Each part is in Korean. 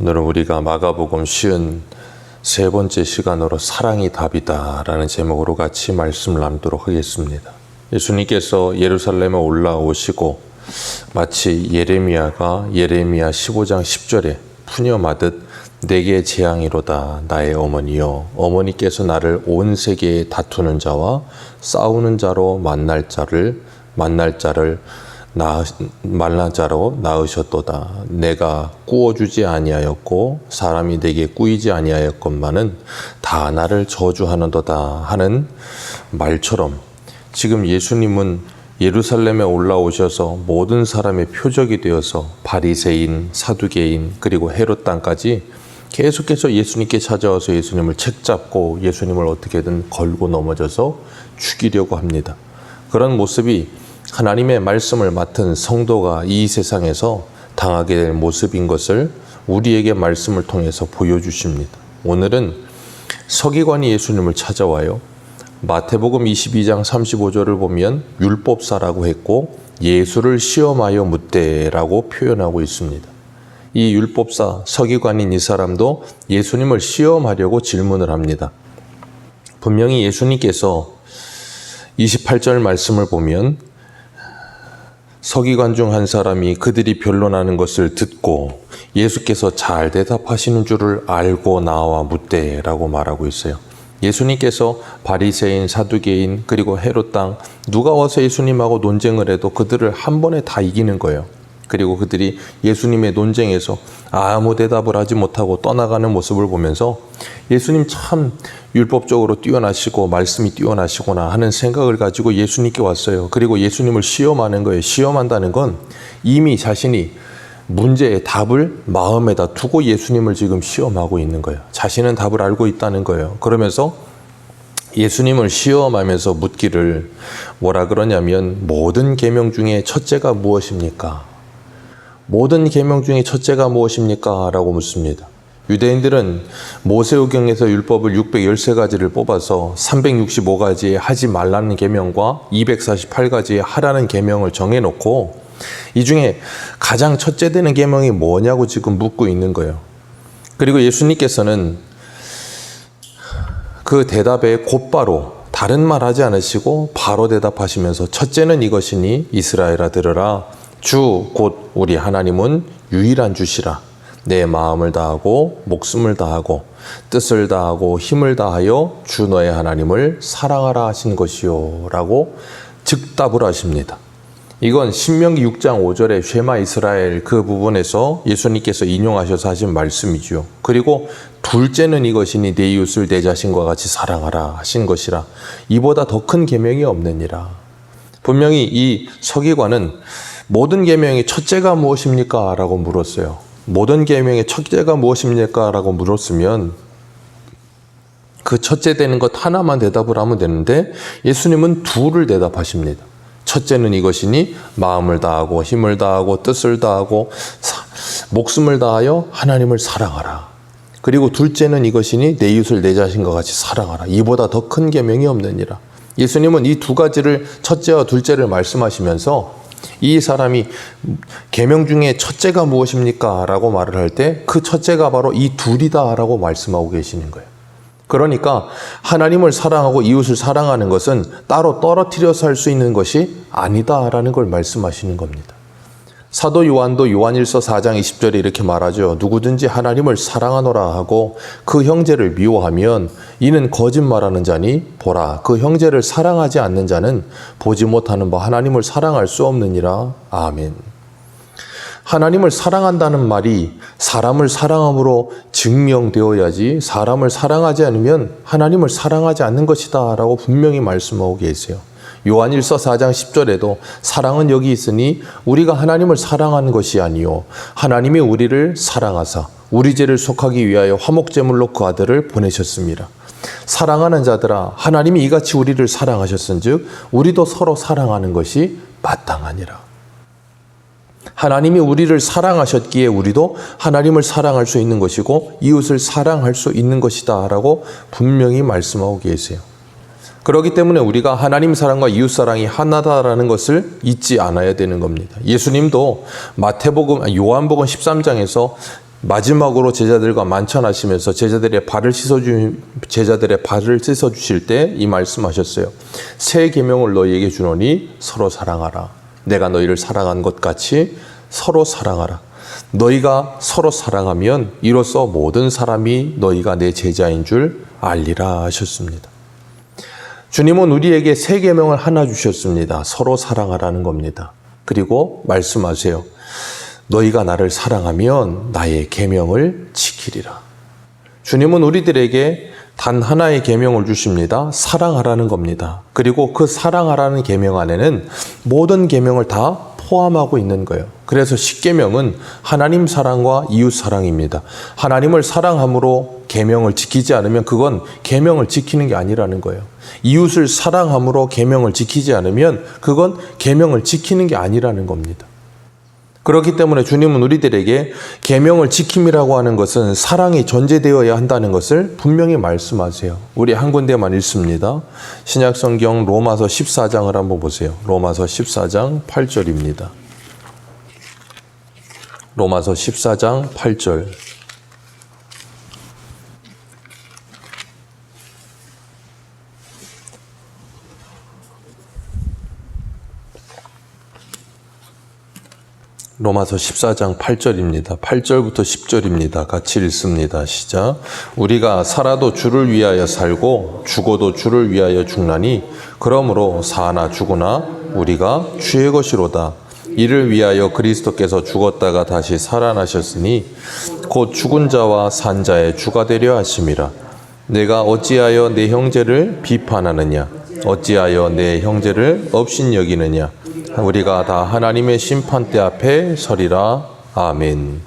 오늘은 우리가 마가복음 쉬운 세 번째 시간으로 사랑이 답이다라는 제목으로 같이 말씀을 나누도록 하겠습니다. 예수님께서 예루살렘에 올라오시고 마치 예레미야가 예레미야 15장 10절에 푸념하듯 내게 재앙이로다 나의 어머니여 어머니께서 나를 온 세계에 다투는 자와 싸우는 자로 만날 자를 만날 자를 낳 만난 자로 낳으셨도다. 내가 꾸어주지 아니하였고 사람이 내게 꾸이지 아니하였건만은 다 나를 저주하는도다 하는 말처럼 지금 예수님은 예루살렘에 올라오셔서 모든 사람의 표적이 되어서 바리새인, 사두개인 그리고 헤롯 땅까지 계속해서 예수님께 찾아와서 예수님을 책잡고 예수님을 어떻게든 걸고 넘어져서 죽이려고 합니다. 그런 모습이 하나님의 말씀을 맡은 성도가 이 세상에서 당하게 될 모습인 것을 우리에게 말씀을 통해서 보여주십니다. 오늘은 서기관이 예수님을 찾아와요. 마태복음 22장 35절을 보면 율법사라고 했고 예수를 시험하여 묻되라고 표현하고 있습니다. 이 율법사 서기관인 이 사람도 예수님을 시험하려고 질문을 합니다. 분명히 예수님께서 28절 말씀을 보면 서기관 중 한 사람이 그들이 변론하는 것을 듣고 예수께서 잘 대답하시는 줄을 알고 나와 묻되라고 말하고 있어요. 예수님께서 바리새인, 사두개인 그리고 헤롯 땅 누가 와서 예수님하고 논쟁을 해도 그들을 한 번에 다 이기는 거예요. 그리고 그들이 예수님의 논쟁에서 아무 대답을 하지 못하고 떠나가는 모습을 보면서 예수님 참 율법적으로 뛰어나시고 말씀이 뛰어나시구나 하는 생각을 가지고 예수님께 왔어요. 그리고 예수님을 시험하는 거예요. 시험한다는 건 이미 자신이 문제의 답을 마음에다 두고 예수님을 지금 시험하고 있는 거예요. 자신은 답을 알고 있다는 거예요. 그러면서 예수님을 시험하면서 묻기를 뭐라 그러냐면 모든 계명 중에 첫째가 무엇입니까? 모든 계명 중에 첫째가 무엇입니까? 라고 묻습니다. 유대인들은 모세오경에서 율법을 613가지를 뽑아서 365가지의 하지 말라는 계명과 248가지의 하라는 계명을 정해 놓고 이 중에 가장 첫째 되는 계명이 뭐냐고 지금 묻고 있는 거예요. 그리고 예수님께서는 그 대답에 곧바로 다른 말 하지 않으시고 바로 대답하시면서 첫째는 이것이니 이스라엘아 들으라 주 곧 우리 하나님은 유일한 주시라 내 마음을 다하고 목숨을 다하고 뜻을 다하고 힘을 다하여 주 너의 하나님을 사랑하라 하신 것이요라고 즉답을 하십니다. 이건 신명기 6장 5절의 쉐마 이스라엘 그 부분에서 예수님께서 인용하셔서 하신 말씀이죠. 그리고 둘째는 이것이니 내 이웃을 내 자신과 같이 사랑하라 하신 것이라 이보다 더 큰 계명이 없느니라. 분명히 이 서기관은 모든 계명의 첫째가 무엇입니까? 라고 물었어요. 모든 계명의 첫째가 무엇입니까? 라고 물었으면 그 첫째 되는 것 하나만 대답을 하면 되는데 예수님은 둘을 대답하십니다. 첫째는 이것이니 마음을 다하고 힘을 다하고 뜻을 다하고 사, 목숨을 다하여 하나님을 사랑하라. 그리고 둘째는 이것이니 내 이웃을 내 자신과 같이 사랑하라. 이보다 더 큰 계명이 없느니라. 예수님은 이 두 가지를 첫째와 둘째를 말씀하시면서 이 사람이 계명 중에 첫째가 무엇입니까? 라고 말을 할 때 그 첫째가 바로 이 둘이다 라고 말씀하고 계시는 거예요. 그러니까 하나님을 사랑하고 이웃을 사랑하는 것은 따로 떨어뜨려서 할 수 있는 것이 아니다라는 걸 말씀하시는 겁니다. 사도 요한도 요한일서 4장 20절에 이렇게 말하죠. 누구든지 하나님을 사랑하노라 하고 그 형제를 미워하면 이는 거짓말하는 자니 보라 그 형제를 사랑하지 않는 자는 보지 못하는 바 하나님을 사랑할 수 없느니라. 아멘. 하나님을 사랑한다는 말이 사람을 사랑함으로 증명되어야지 사람을 사랑하지 않으면 하나님을 사랑하지 않는 것이다 라고 분명히 말씀하고 계세요. 요한일서 4장 10절에도 사랑은 여기 있으니 우리가 하나님을 사랑하는 것이 아니요 하나님이 우리를 사랑하사 우리 죄를 속하기 위하여 화목제물로 그 아들을 보내셨습니다. 사랑하는 자들아 하나님이 이같이 우리를 사랑하셨은즉 우리도 서로 사랑하는 것이 마땅하니라. 하나님이 우리를 사랑하셨기에 우리도 하나님을 사랑할 수 있는 것이고 이웃을 사랑할 수 있는 것이다라고 분명히 말씀하고 계세요. 그렇기 때문에 우리가 하나님 사랑과 이웃 사랑이 하나다라는 것을 잊지 않아야 되는 겁니다. 예수님도 마태복음 요한복음 13장에서 마지막으로 제자들과 만찬하시면서 제자들의 발을 씻어주 제자들의 발을 씻어 주실 때 이 말씀하셨어요. 새 계명을 너희에게 주노니 서로 사랑하라. 내가 너희를 사랑한 것 같이 서로 사랑하라. 너희가 서로 사랑하면 이로써 모든 사람이 너희가 내 제자인 줄 알리라 하셨습니다. 주님은 우리에게 새 계명을 하나 주셨습니다. 서로 사랑하라는 겁니다. 그리고 말씀하세요. 너희가 나를 사랑하면 나의 계명을 지키리라. 주님은 우리들에게 단 하나의 계명을 주십니다. 사랑하라는 겁니다. 그리고 그 사랑하라는 계명 안에는 모든 계명을 다 포함하고 있는 거예요. 그래서 십계명은 하나님 사랑과 이웃 사랑입니다. 하나님을 사랑함으로 계명을 지키지 않으면 그건 계명을 지키는 게 아니라는 거예요. 이웃을 사랑함으로 계명을 지키지 않으면 그건 계명을 지키는 게 아니라는 겁니다. 그렇기 때문에 주님은 우리들에게 계명을 지킴이라고 하는 것은 사랑이 존재되어야 한다는 것을 분명히 말씀하세요. 우리 한 군데만 읽습니다. 신약 성경 로마서 14장을 한번 보세요. 로마서 14장 8절입니다. 로마서 14장 8절. 로마서 14장 8절입니다. 8절부터 10절입니다. 같이 읽습니다. 시작. 우리가 살아도 주를 위하여 살고 죽어도 주를 위하여 죽나니 그러므로 사나 죽으나 우리가 주의 것이로다. 이를 위하여 그리스도께서 죽었다가 다시 살아나셨으니 곧 죽은 자와 산 자의 주가 되려 하심이라. 내가 어찌하여 내 형제를 비판하느냐? 어찌하여 내 형제를 업신 여기느냐? 우리가 다 하나님의 심판대 앞에 서리라. 아멘.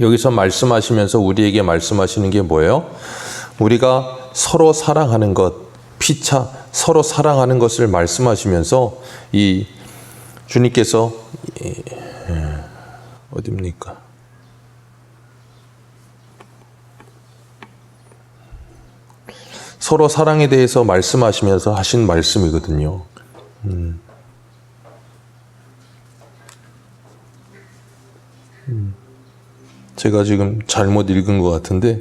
여기서 말씀하시면서 우리에게 말씀하시는 게 뭐예요? 우리가 서로 사랑하는 것, 피차 서로 사랑하는 것을 말씀하시면서 이 주님께서 어디입니까? 서로 사랑에 대해서 말씀하시면서 하신 말씀이거든요. 음. 제가 지금 잘못 읽은 것 같은데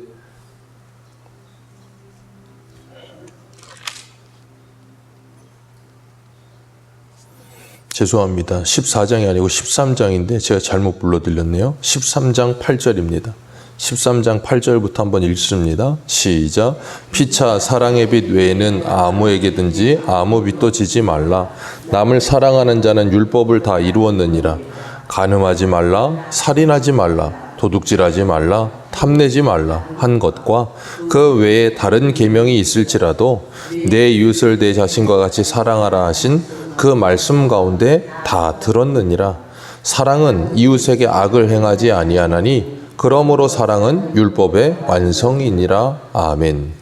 죄송합니다. 14장이 아니고 13장인데 제가 잘못 불러드렸네요. 13장 8절입니다. 13장 8절부터 한번 읽습니다. 시작. 피차 사랑의 빛 외에는 아무에게든지 아무 빛도 지지 말라. 남을 사랑하는 자는 율법을 다 이루었느니라. 간음하지 말라. 살인하지 말라. 도둑질하지 말라. 탐내지 말라. 한 것과 그 외에 다른 계명이 있을지라도 내 이웃을 내 자신과 같이 사랑하라 하신 그 말씀 가운데 다 들었느니라. 사랑은 이웃에게 악을 행하지 아니하나니 그러므로 사랑은 율법의 완성이니라. 아멘.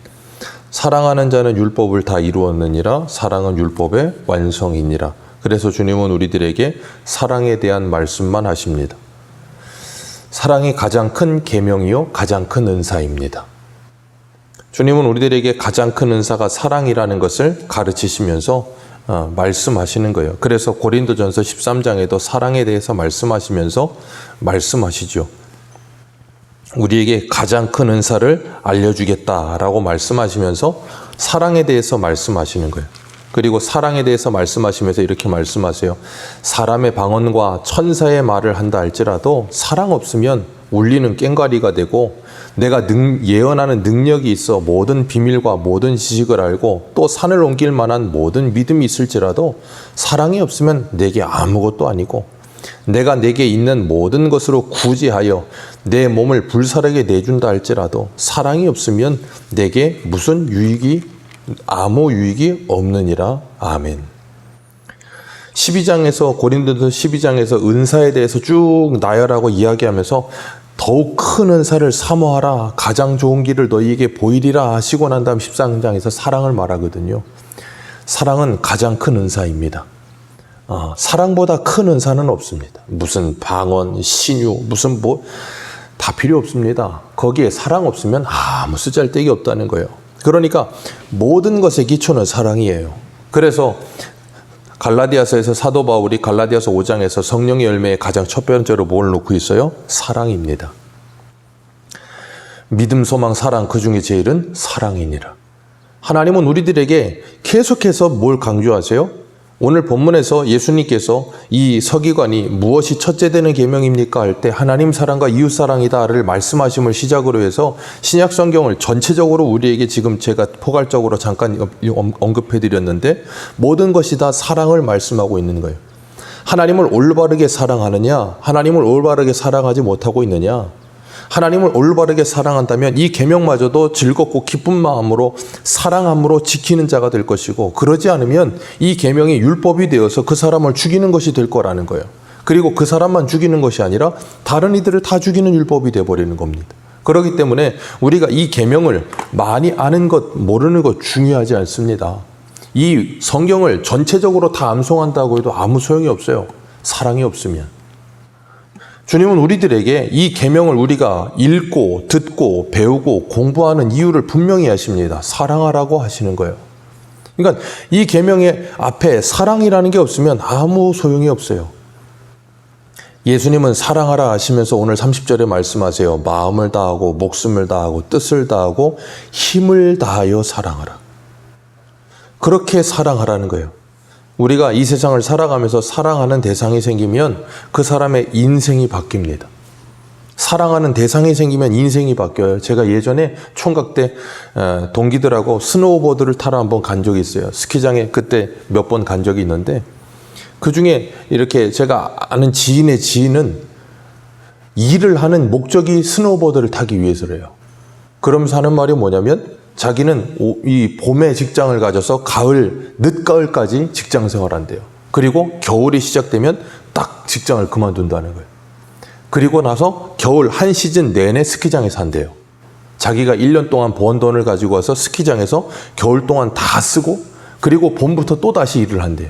사랑하는 자는 율법을 다 이루었느니라. 사랑은 율법의 완성이니라. 그래서 주님은 우리들에게 사랑에 대한 말씀만 하십니다. 사랑이 가장 큰 계명이요, 가장 큰 은사입니다. 주님은 우리들에게 가장 큰 은사가 사랑이라는 것을 가르치시면서 어, 말씀하시는 거예요. 그래서 고린도전서 13장에도 사랑에 대해서 말씀하시면서 말씀하시죠. 우리에게 가장 큰 은사를 알려주겠다라고 말씀하시면서 사랑에 대해서 말씀하시는 거예요. 그리고 사랑에 대해서 말씀하시면서 이렇게 말씀하세요. 사람의 방언과 천사의 말을 한다 할지라도 사랑 없으면 울리는 꽹과리가 되고 내가 능, 예언하는 능력이 있어 모든 비밀과 모든 지식을 알고 또 산을 옮길 만한 모든 믿음이 있을지라도 사랑이 없으면 내게 아무것도 아니고 내가 내게 있는 모든 것으로 구제하여 내 몸을 불살하게 내준다 할지라도 사랑이 없으면 내게 무슨 유익이 아무 유익이 없느니라. 아멘. 12장에서 고린도서 12장에서 은사에 대해서 쭉 나열하고 이야기하면서 더욱 큰 은사를 사모하라. 가장 좋은 길을 너희에게 보이리라 하시고 난 다음 13장에서 사랑을 말하거든요. 사랑은 가장 큰 은사입니다. 어, 사랑보다 큰 은사는 없습니다. 무슨 방언, 신유, 무슨 뭐, 다 필요 없습니다. 거기에 사랑 없으면 아무 쓰잘데기 없다는 거예요. 그러니까 모든 것의 기초는 사랑이에요. 그래서 갈라디아서에서 사도 바울이 갈라디아서 5장에서 성령의 열매의 가장 첫 번째로 뭘 놓고 있어요? 사랑입니다. 믿음, 소망, 사랑 그 중에 제일은 사랑이니라. 하나님은 우리들에게 계속해서 뭘 강조하세요? 오늘 본문에서 예수님께서 이 서기관이 무엇이 첫째 되는 계명입니까 할 때 하나님 사랑과 이웃 사랑이다를 말씀하심을 시작으로 해서 신약 성경을 전체적으로 우리에게 지금 제가 포괄적으로 잠깐 언급해 드렸는데 모든 것이 다 사랑을 말씀하고 있는 거예요. 하나님을 올바르게 사랑하느냐, 하나님을 올바르게 사랑하지 못하고 있느냐, 하나님을 올바르게 사랑한다면 이 계명마저도 즐겁고 기쁜 마음으로 사랑함으로 지키는 자가 될 것이고 그러지 않으면 이 계명이 율법이 되어서 그 사람을 죽이는 것이 될 거라는 거예요. 그리고 그 사람만 죽이는 것이 아니라 다른 이들을 다 죽이는 율법이 돼 버리는 겁니다. 그렇기 때문에 우리가 이 계명을 많이 아는 것, 모르는 것 중요하지 않습니다. 이 성경을 전체적으로 다 암송한다고 해도 아무 소용이 없어요. 사랑이 없으면. 주님은 우리들에게 이 계명을 우리가 읽고 듣고 배우고 공부하는 이유를 분명히 하십니다. 사랑하라고 하시는 거예요. 그러니까 이 계명의 앞에 사랑이라는 게 없으면 아무 소용이 없어요. 예수님은 사랑하라 하시면서 오늘 30절에 말씀하세요. 마음을 다하고 목숨을 다하고 뜻을 다하고 힘을 다하여 사랑하라. 그렇게 사랑하라는 거예요. 우리가 이 세상을 살아가면서 사랑하는 대상이 생기면 그 사람의 인생이 바뀝니다. 사랑하는 대상이 생기면 인생이 바뀌어요. 제가 예전에 총각 때 어, 동기들하고 스노우보드를 타러 한번 간 적이 있어요. 스키장에 그때 몇 번 간 적이 있는데 그 중에 이렇게 제가 아는 지인의 지인은 일을 하는 목적이 스노우보드를 타기 위해서래요. 그러면서 하는 말이 뭐냐면 자기는 이 봄에 직장을 가져서 가을, 늦가을까지 직장 생활한대요. 그리고 겨울이 시작되면 딱 직장을 그만둔다는 거예요. 그리고 나서 겨울 한 시즌 내내 스키장에 산대요. 자기가 1년 동안 번 돈을 가지고 와서 스키장에서 겨울 동안 다 쓰고 그리고 봄부터 또 다시 일을 한대요.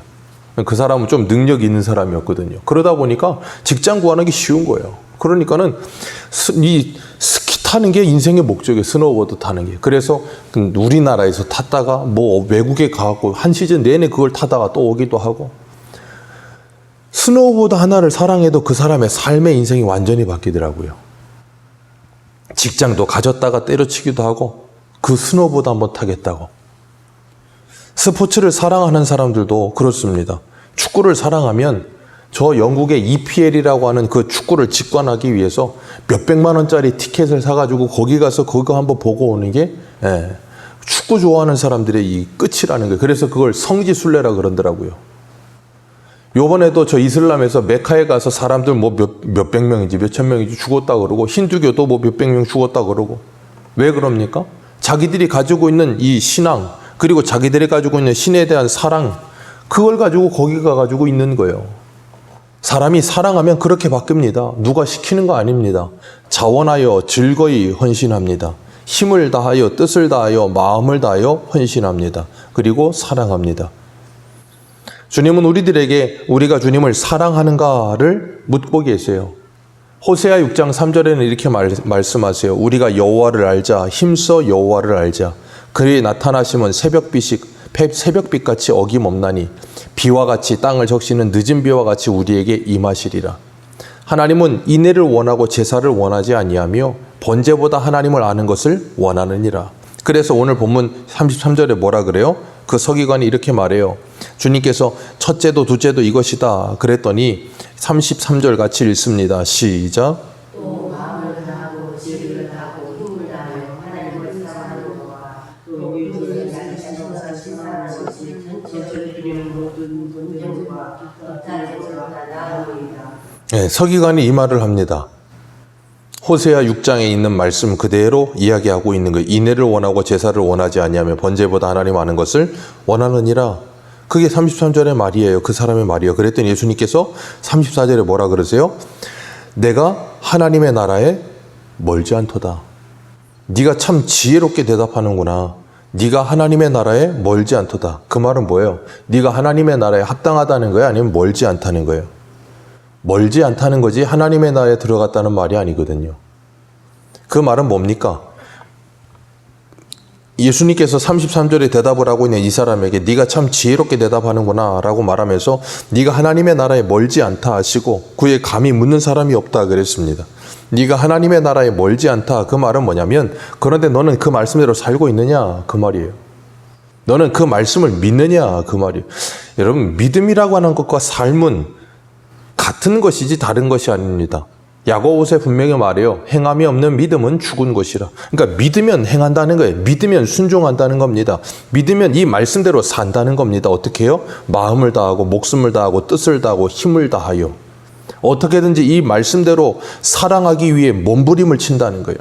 그 사람은 좀 능력 있는 사람이었거든요. 그러다 보니까 직장 구하는 게 쉬운 거예요. 그러니까는 이 타는 게 인생의 목적이에요. 스노우보드 타는 게. 그래서 그 우리나라에서 탔다가 뭐 외국에 가고 한 시즌 내내 그걸 타다가 또 오기도 하고 스노우보드 하나를 사랑해도 그 사람의 삶의 인생이 완전히 바뀌더라고요. 직장도 가졌다가 때려치기도 하고 그 스노우보드 한번 타겠다고. 스포츠를 사랑하는 사람들도 그렇습니다. 축구를 사랑하면 저 영국의 EPL이라고 하는 그 축구를 직관하기 위해서 몇백만 원짜리 티켓을 사가지고 거기 가서 그거 한번 보고 오는 게 예, 축구 좋아하는 사람들의 이 끝이라는 거예요. 그래서 그걸 성지순례라 그러더라고요. 요번에도 저 이슬람에서 메카에 가서 사람들 뭐 몇, 몇백 명인지 몇천 명인지 죽었다 그러고 힌두교도 뭐 몇백 명 죽었다 그러고 왜 그럽니까? 자기들이 가지고 있는 이 신앙 그리고 자기들이 가지고 있는 신에 대한 사랑 그걸 가지고 거기 가가지고 있는 거예요. 사람이 사랑하면 그렇게 바뀝니다. 누가 시키는 거 아닙니다. 자원하여 즐거이 헌신합니다. 힘을 다하여 뜻을 다하여 마음을 다하여 헌신합니다. 그리고 사랑합니다. 주님은 우리들에게 우리가 주님을 사랑하는가를 묻고 계세요. 호세아 6장 3절에는 이렇게 말, 말씀하세요. 우리가 여호와를 알자 힘써 여호와를 알자. 그의 나타나심은 새벽빛이 새벽빛 같이 어김없나니 비와 같이 땅을 적시는 늦은 비와 같이 우리에게 임하시리라. 하나님은 인애를 원하고 제사를 원하지 아니하며 번제보다 하나님을 아는 것을 원하느니라. 그래서 오늘 본문 33절에 뭐라 그래요? 그 서기관이 이렇게 말해요. 주님께서 첫째도 둘째도 이것이다. 그랬더니 33절 같이 읽습니다. 시작. 또 마음을 다하고 지혜를 다하고 힘을 다하여 하나님을 사랑하는 것과 또 유전을 자기 자신과 신사하는 것이 전체를 드리는 모든 분들과 곁에 들어가 나아오리다. 네, 서기관이 이 말을 합니다. 호세아 6장에 있는 말씀 그대로 이야기하고 있는 거예요. 인애를 원하고 제사를 원하지 아니하며 번제보다 하나님 아는 것을 원하느니라. 그게 33절의 말이에요. 그 사람의 말이에요. 그랬더니 예수님께서 34절에 뭐라 그러세요? 내가 하나님의 나라에 멀지 않도다. 네가 참 지혜롭게 대답하는구나. 네가 하나님의 나라에 멀지 않도다. 그 말은 뭐예요? 네가 하나님의 나라에 합당하다는 거예요? 아니면 멀지 않다는 거예요? 멀지 않다는 거지 하나님의 나라에 들어갔다는 말이 아니거든요. 그 말은 뭡니까? 예수님께서 33절에 대답을 하고 있는 이 사람에게 네가 참 지혜롭게 대답하는구나 라고 말하면서 네가 하나님의 나라에 멀지 않다 하시고 그에 감히 묻는 사람이 없다 그랬습니다. 네가 하나님의 나라에 멀지 않다 그 말은 뭐냐면 그런데 너는 그 말씀대로 살고 있느냐 그 말이에요. 너는 그 말씀을 믿느냐 그 말이에요. 여러분 믿음이라고 하는 것과 삶은 같은 것이지 다른 것이 아닙니다. 야고보서에 분명히 말해요. 행함이 없는 믿음은 죽은 것이라. 그러니까 믿으면 행한다는 거예요. 믿으면 순종한다는 겁니다. 믿으면 이 말씀대로 산다는 겁니다. 어떻게 해요? 마음을 다하고 목숨을 다하고 뜻을 다하고 힘을 다하여 어떻게든지 이 말씀대로 사랑하기 위해 몸부림을 친다는 거예요.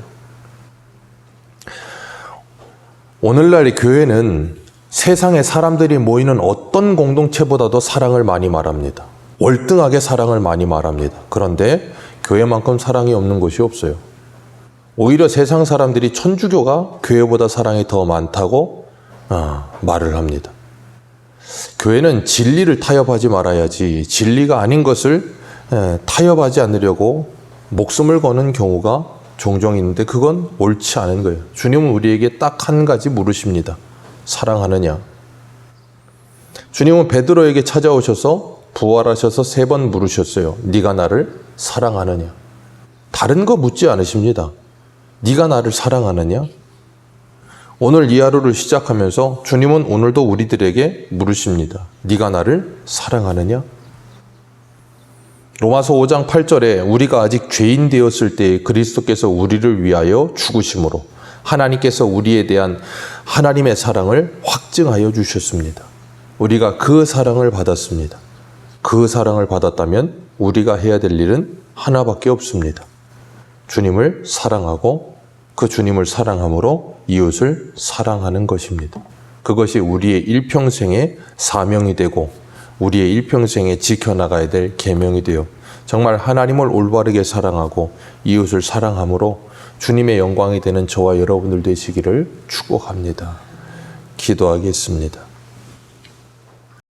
오늘날 교회는 세상에 사람들이 모이는 어떤 공동체보다도 사랑을 많이 말합니다. 월등하게 사랑을 많이 말합니다. 그런데 교회만큼 사랑이 없는 곳이 없어요. 오히려 세상 사람들이 천주교가 교회보다 사랑이 더 많다고 아, 말을 합니다. 교회는 진리를 타협하지 말아야지 진리가 아닌 것을 에, 타협하지 않으려고 목숨을 거는 경우가 종종 있는데 그건 옳지 않은 거예요. 주님은 우리에게 딱 한 가지 물으십니다. 사랑하느냐? 주님은 베드로에게 찾아오셔서 부활하셔서 세 번 물으셨어요. 네가 나를 사랑하느냐? 다른 거 묻지 않으십니다. 네가 나를 사랑하느냐? 오늘 이 하루를 시작하면서 주님은 오늘도 우리들에게 물으십니다. 네가 나를 사랑하느냐? 로마서 5장 8절에 우리가 아직 죄인 되었을 때 그리스도께서 우리를 위하여 죽으심으로 하나님께서 우리에 대한 하나님의 사랑을 확증하여 주셨습니다. 우리가 그 사랑을 받았습니다. 그 사랑을 받았다면 우리가 해야 될 일은 하나밖에 없습니다. 주님을 사랑하고 그 주님을 사랑함으로 이웃을 사랑하는 것입니다. 그것이 우리의 일평생의 사명이 되고 우리의 일평생에 지켜나가야 될 계명이 되어 정말 하나님을 올바르게 사랑하고 이웃을 사랑함으로 주님의 영광이 되는 저와 여러분들 되시기를 축복합니다. 기도하겠습니다.